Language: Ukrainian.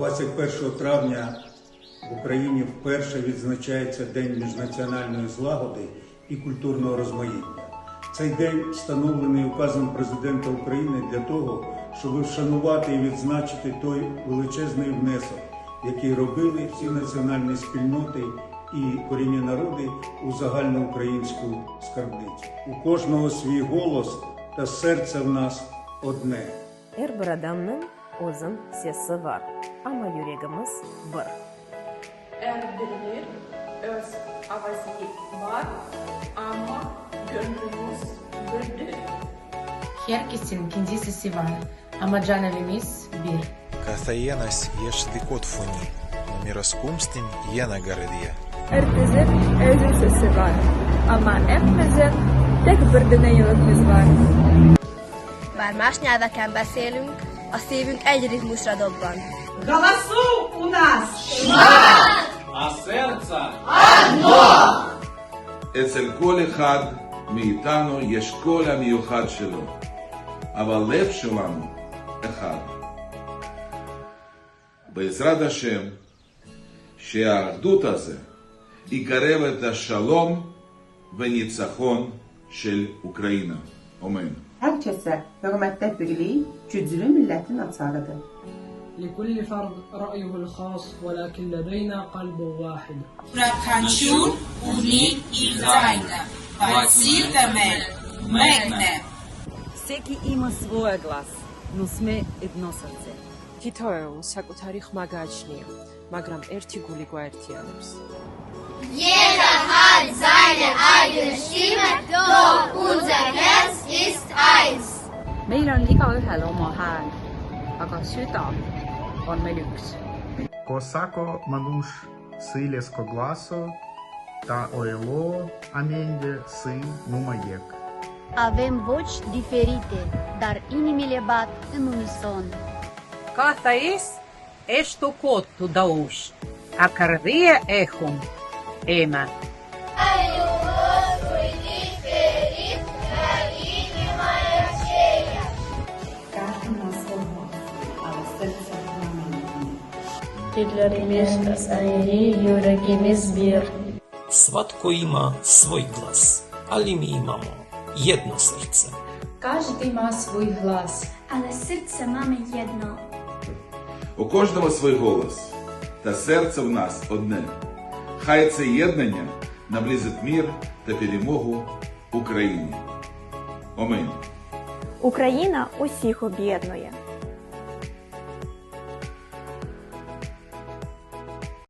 21 травня в Україні вперше відзначається День міжнаціональної злагоди і культурного розмаїття. Цей день встановлений указом президента України для того, щоб вшанувати і відзначити той величезний внесок, який робили всі національні спільноти і корінні народи у загальноукраїнську скарбницю. У кожного свій голос та серце в нас одне. Her bir adamның o'zin sesi ama yüreğimiz bir. Er bilir öz avazı var ama gönlümüz birdir. Herkesin kendi sesi var ama canavimiz bir. Kastayenas yaşadık od funi, но мироскумствен я нагородия. Herkesin özü sesi var ama hepimizin tek bir deneyimimiz var. Már más nyelveken beszélünk, a szívünk egy ritmusra dobban. Голосу у нас! אצל כל אחד מאיתנו יש קול המיוחד שלו, אבל לב שלנו אחד. בעזרת השם, שהאחדות הזה יקרב את השלום וניצחון של Ukrayna. Amen. Hər kəsə hörmətdə birlik güclü millətin açarıdır. لكل فرد رأيه الخاص ولكن لدينا قلب واحد Праканчун уни Ильзайна. Вацирдаме мегне. Всеки има своя глас, но сме едно сърце. თითოეულ საკუთარი ხმა გააჩნია, მაგრამ ერთი გული გვაერთიანებს. Jeder hat seine eigene Stimme, doch unser Herz ist eins. meil on igaühel oma hääl, aga süda Onmelux. Ko sako Manuš s iljesko glaso, ta oelo amende si numai iec. Avem voci diferite, dar inimile bat în unison. Cada es ești o cotu dauș, a cărvie ehum, ema. Svatko ima svoj glas, ali mi imamo jedno srce. Каждый ima svoj glas, Але серце мами єдно. У кожного свій голос, та серце в нас одне. Хай це єднання наблизить мір та перемогу Україні. Амінь. Україна усіх об'єднує.